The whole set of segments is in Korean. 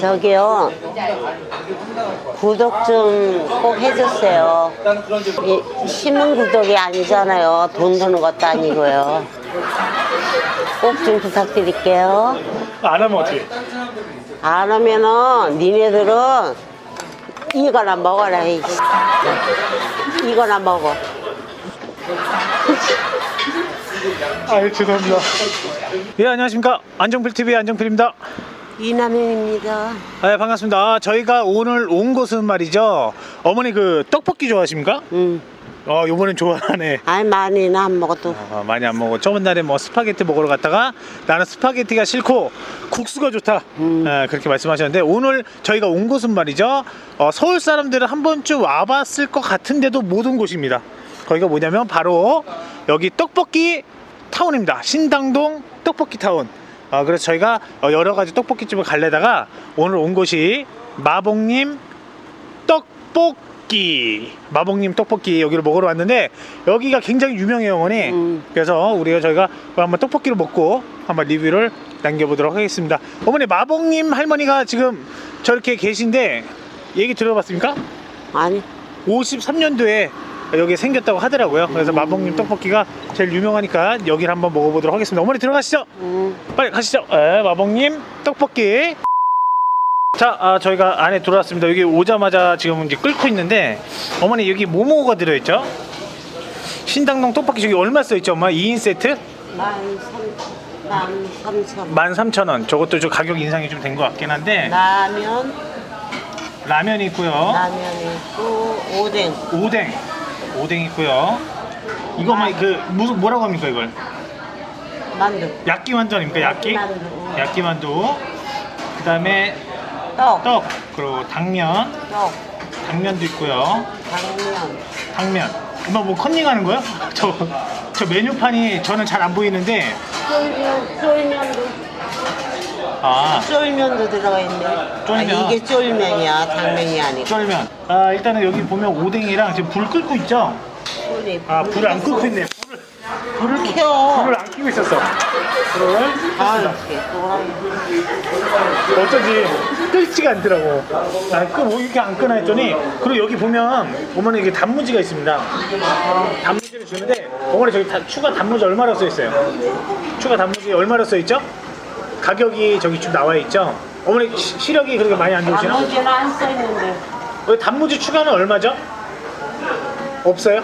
저기요. 구독 좀 꼭 해주세요. 이 신문 구독이 아니잖아요. 돈 드는 것도 아니고요. 꼭 좀 부탁드릴게요. 안 하면 어떻게? 안 하면은 니네들은 이거나 먹어라. 이 이거나 먹어. 아 죄송합니다. 예 안녕하십니까 안정필 TV 안정필입니다. 이남현입니다. 아 반갑습니다. 아, 저희가 오늘 온 곳은 말이죠. 어머니 그 떡볶이 좋아하십니까? 음. 어 요번엔 좋아하네. 아이 많이는 안 먹어도 아, 많이 안 먹어. 저번 날에 뭐 스파게티 먹으러 갔다가 나는 스파게티가 싫고 국수가 좋다. 음. 아, 그렇게 말씀하셨는데 오늘 저희가 온 곳은 말이죠. 어, 서울 사람들은 한 번쯤 와봤을 것 같은데도 못 온 곳입니다. 거기가 뭐냐면 바로 여기 떡볶이 타운입니다. 신당동 떡볶이 타운. 아, 그래서 저희가 어, 여러 가지 떡볶이집을 갈래다가 오늘 온 곳이 마봉님 떡볶이 마봉님 떡볶이 여기를 먹으러 왔는데 여기가 굉장히 유명해요 어머니 음. 그래서 우리가 저희가 한번 떡볶이를 먹고 한번 리뷰를 남겨보도록 하겠습니다 어머니 마봉님 할머니가 지금 저렇게 계신데 얘기 들어봤습니까? 아니 53년도에 여기 생겼다고 하더라고요 그래서 마봉님 떡볶이가 제일 유명하니까 여기를 한번 먹어보도록 하겠습니다 어머니 들어가시죠 음. 빨리 가시죠. 예, 마봉님 떡볶이. 자, 아, 저희가 안에 들어왔습니다. 여기 오자마자 지금 이제 끓고 있는데 어머니 여기 뭐뭐가 들어있죠? 신당동 떡볶이 저기 얼마 써있죠, 엄마? 2인 세트? 만 삼, 만 삼천. 13,000원. 저것도 저 가격 인상이 좀 된 것 같긴 한데 라면, 라면이 있고요. 라면 있고 오뎅. 오뎅. 오뎅 있고요. 이거 막그 무슨 뭐라고 합니까, 이걸? 만두, 야끼 만두 아닙니까? 야끼? 야끼 만두. 야끼 만두. 그다음에 떡, 떡, 그리고 당면, 떡, 당면도 있고요. 당면, 당면. 엄마 뭐 컨닝하는 거야? 저, 저 메뉴판이 저는 잘 안 보이는데 쫄면, 쫄면도, 아 쫄면도 들어가 있네. 쫄면. 아, 이게 쫄면이야, 당면이 아니고. 쫄면. 아 일단은 여기 보면 오뎅이랑 지금 불 끄고 있죠? 쫄이. 아 불을 안 끄고 있네. 불을, 불을 켜. 불을 안 끄고 있었어. 불을 아. 이렇게. 어쩐지 끓지가 않더라고. 아 그 뭐 이렇게 안 끄나 했더니 그리고 여기 보면 어머니 이게 단무지가 있습니다. 단무지를 주는데 어머니 저기 다, 추가 단무지 얼마로 써 있어요? 추가 단무지 얼마로 써 있죠? 가격이 저기 좀 나와 있죠? 어머니 시, 시력이 그렇게 많이 안 좋으시나? 단무지는 안 써있는데. 여기 단무지 추가는 얼마죠? 없어요?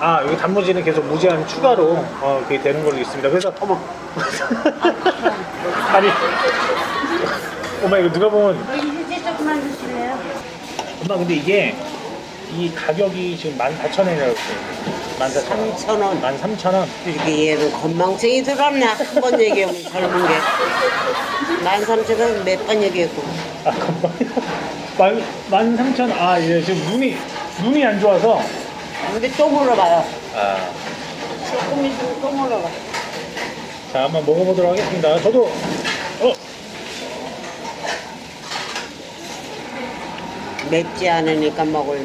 아 여기 단무지는 계속 무제한 추가로 어, 그게 되는 걸로 있습니다. 그래서 어머 아니 엄마 이거 누가 보면 조금만 주실래요? 엄마 근데 이게 이 가격이 지금 14,000원이라고 했어요. 14,000원. 3,000원. 13,000원. 이렇게 얘는 건망증이 들었나? 한번 얘기하면 젊은 게. 만 삼천 원 몇 번 얘기했고. 아, 잠깐만요. 13,000원. 아, 예, 지금 눈이 눈이 안 좋아서 근데 또 물어봐요. 아, 조금 있으면 또 물어봐. 자, 한번 먹어보도록 하겠습니다. 저도 어, 맵지 않으니까 먹을.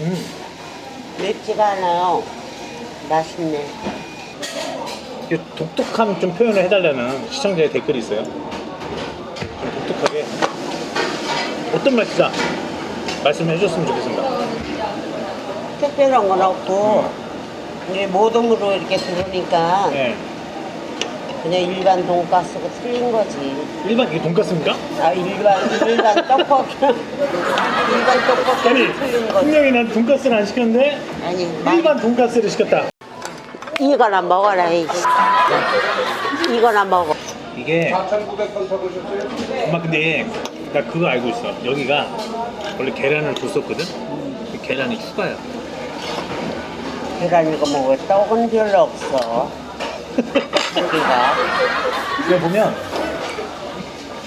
음. 맵지가 않아요. 맛있네. 이 독특함 좀 표현을 해달라는 시청자의 댓글이 있어요. 좀 독특하게 어떤 맛이다 말씀해 주셨으면 좋겠습니다. 특별한 건 없고, 이제 모동으로 이렇게 들으니까 네. 그냥 일반 돈가스고 틀린 거지. 일반 이게 돈가스입니까? 아, 일반, 일반 떡볶이. 일반 떡볶이 아니 틀린 거지. 분명히 난 돈가스를 안 시켰는데 아니, 일반 돈가스를 시켰다. 이거나 먹어라, 이 이거나 먹어. 이게 엄마 근데 나 그거 알고 있어. 여기가 원래 계란을 줬었거든. 그 계란이 추가야. 계란 이거 먹어. 떡은 별로 없어. 여기가. 여기 보면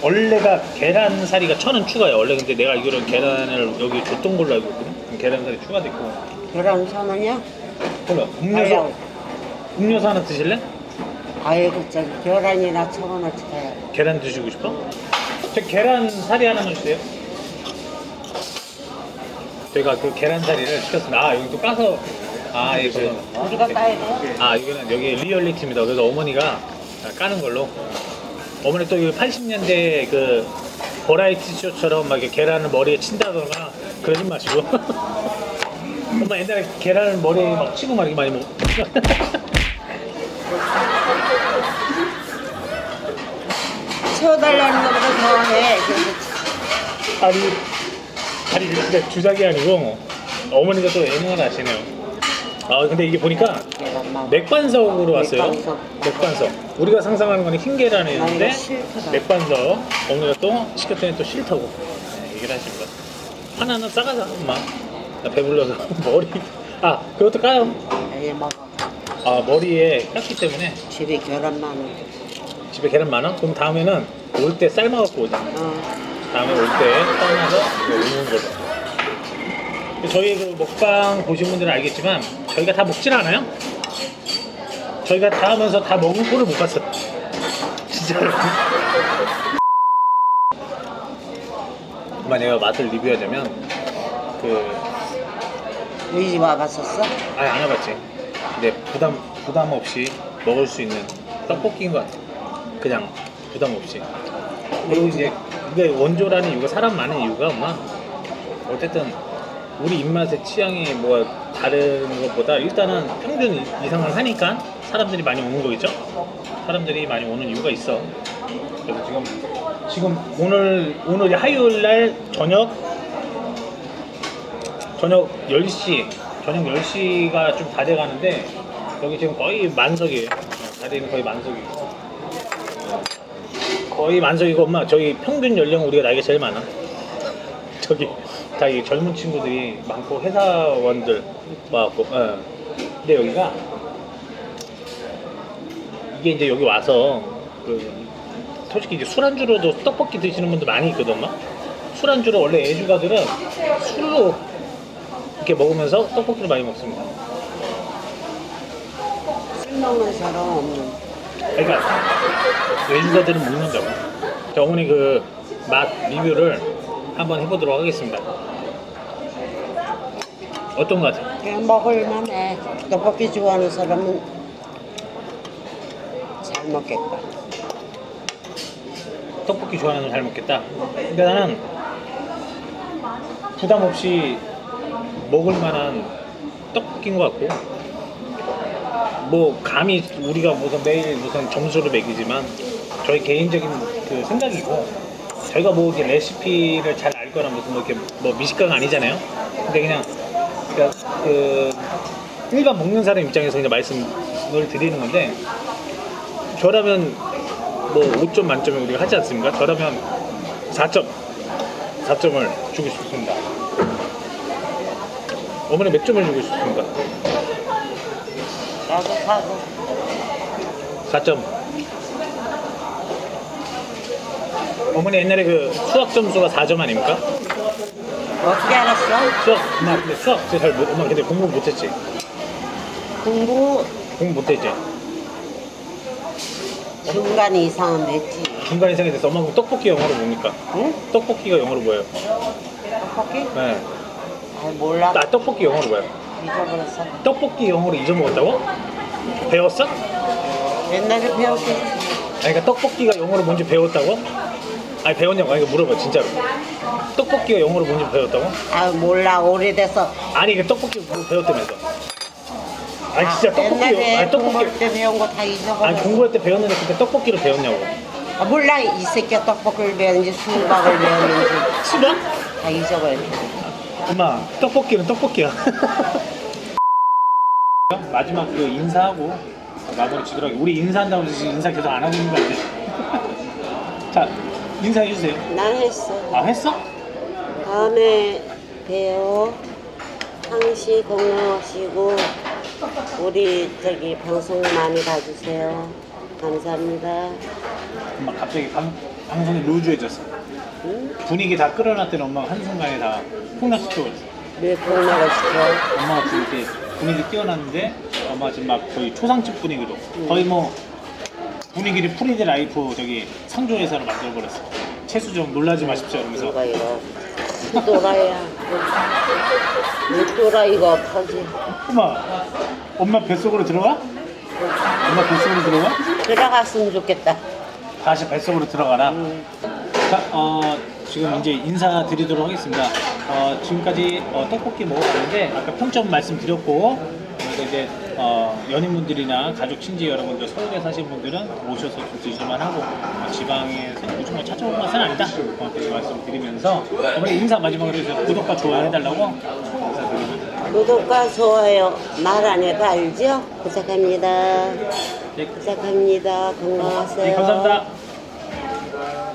원래가 계란사리가 천 원 추가야. 원래 근데 내가 알기로는 계란을 여기 줬던 걸로 알고 있거든. 계란사리 추가됐고. 계란 천 원이야? 몰라. 음료수 아유, 음료수 하나 드실래? 아이고, 저기 계란이나 천 원어치 해야 계란 드시고 싶어? 저 계란 사리 하나만 주세요. 저희가 그 계란 사리를 시켰습니다. 아 여기 또 까서 아 예, 그 우리가 까야 돼? 아 이거는 여기 리얼리티입니다. 그래서 어머니가 까는 걸로. 어머니 또 80년대 그 버라이티 쇼처럼 막 이렇게 계란을 머리에 친다거나 그러지 마시고 엄마 옛날에 계란을 머리에 막 치고 막 이렇게 많이 먹 채워달라는 것보다 더해. 아니 아니 진짜 주작이 아니고 어머니가 또 예능을 하시네요 아 근데 이게 보니까. 맥반석으로 왔어요 맥반석. 우리가 상상하는 거는 흰 계란이었는데 아, 싫더라. 맥반석 어머니가 또 시켰더니 또 싫다고 네, 얘기를 하십니다 하나는 싸가자 엄마 나 배불러서 머리 아 그것도 까요 얘 먹어. 아 머리에 깠기 때문에 집에 계란만. 집에 계란 많아? 그럼 다음에는 올 때 삶아갖고 오자 어. 다음에 올때 떠나서 오는 걸로. 저희 그 먹방 보신 분들은 알겠지만 저희가 다 먹진 않아요. 저희가 다 하면서 다 먹은 꼴을 못 봤어. 진짜로. 만약에 맛을 리뷰하자면 그 우리 집 와봤었어? 아니 안 해봤지. 근데 부담 부담 없이 먹을 수 있는 떡볶이인 것 같아. 그냥 부담 없이. 그리고 이제 이게 원조라는 이유가 사람 많은 이유가 엄마 어쨌든 우리 입맛의 취향이 뭐 다른 것보다 일단은 평균 이- 이상을 하니까 사람들이 많이 오는 거겠죠? 사람들이 많이 오는 이유가 있어. 그래서 지금 지금 오늘 오늘 화요일 날 저녁 저녁 10시 저녁 10시가 좀 다 돼 가는데 여기 지금 거의 만석이에요. 자리는 거의 만석이고 거의 만석이고 엄마 저희 평균 연령 우리가 나이가 제일 많아. 저기 다 이 젊은 친구들이 많고 회사원들 많고. 예. 근데 여기가 이게 이제 여기 와서 그 솔직히 이제 술안주로도 떡볶이 드시는 분들 많이 있거든, 엄마. 술안주로 원래 애주가들은 술로 이렇게 먹으면서 떡볶이를 많이 먹습니다. 술 먹는 사람. 그러니까 외주가들은 먹는다고. 자, 어머니 그 맛 리뷰를 한번 해보도록 하겠습니다. 어떤 것 같아요? 그냥 먹을만해. 떡볶이 좋아하는 사람은 잘 먹겠다. 떡볶이 좋아하는 거잘 먹겠다. 근데 나는 부담 없이 먹을 만한 떡볶이인 것 같고, 뭐 감히 우리가 무슨 매일 무슨 점수를 매기지만 저희 개인적인 그 생각이고 저희가 뭐 이렇게 레시피를 잘 알거나 무슨 뭐 이렇게 뭐 미식가가 아니잖아요. 근데 그냥 그러니까 그 일반 먹는 사람 입장에서 그냥 말씀을 드리는 건데 저라면 뭐 5점 만점에 우리가 하지 않습니까? 저라면 4점 4점을 주고 싶습니다. 어머니 몇 점을 주고 싶습니까? 나도 사고. 4점. 어머니 옛날에 그 수학 점수가 4점 아닙니까? 어떻게 알았어? 수학 엄마 근데 수학 진짜 잘 못, 엄마 근데 공부 못했지? 공부 공부 못했지? 중간 이상은 됐지. 중간 이상이 돼서 엄마 그럼 떡볶이 영어로 뭡니까? 응? 떡볶이가 영어로 뭐예요? 떡볶이? 네. 아 몰라. 나 떡볶이 영어로 뭐예요? 잊어버렸어. 떡볶이 영어로 잊어먹었다고? 배웠어? 옛날에 배웠겠지. 아니 그러니까 떡볶이가 영어로 뭔지 배웠다고? 아니 배웠냐고 아니 물어봐 진짜로 떡볶이가 영어로 뭔지 배웠다고? 아 몰라 오래돼서. 아니 그 떡볶이 뭐 배웠다면서 아니 진짜 떡볶이 옛날에 아니 떡볶이 공부할 때 배운 거 다 아니 잊어버렸어. 공부할 때 배웠는데 그때 떡볶이를 배웠냐고 아, 몰라 이 새끼가 떡볶이를 배웠는지 수박을 배웠는지 수박? 다 잊어버렸어. 엄마 떡볶이는 떡볶이야 마지막 그 인사하고 마무리 지도록 우리 인사한다고 해서 지금 인사 계속 안 하고 있는 거 아니야? 자 인사해 주세요 난 했어. 아 했어? 다음에 봬요. 항시 건강하시고 우리 저기 방송 많이 봐주세요. 감사합니다. 엄마 갑자기 방, 방송이 루즈해졌어 응? 분위기 다 끌어놨더니 엄마가 한순간에 다 폭락시켜버렸어 왜 그러나가 시켜? 엄마가 이렇게 분위기 띄워놨는데 엄마가 지금 막 거의 초상집 분위기로 거의 뭐 분위기를 프리드 라이프 저기 상조회사로 만들어버렸어 채수정 놀라지 마십시오 이러면서 이거 이거 또라이야. 왜 또라이가 없어지? 엄마 엄마 뱃속으로 들어가? 엄마 뱃속으로 들어가? 들어갔으면 좋겠다. 다시 뱃속으로 들어가라 음. 자, 어, 지금 이제 인사드리도록 하겠습니다. 어, 지금까지 어, 떡볶이 먹어봤는데 아까 평점 말씀드렸고 그래서 이제 어, 연인분들이나 가족 친지 여러분들 서울에 사시는 분들은 오셔서 좀 드실만 하고 어, 지방에서 요즘 뭐 찾아올 맛은 아니다. 어, 그렇게 말씀드리면서 어머니 인사 마지막으로 해서 구독과 좋아요 해달라고 인사드립니다. 구독과 좋아요 말 안 해도 알죠? 부탁합니다. 네, 부탁합니다. 건강하세요. 네, 감사합니다.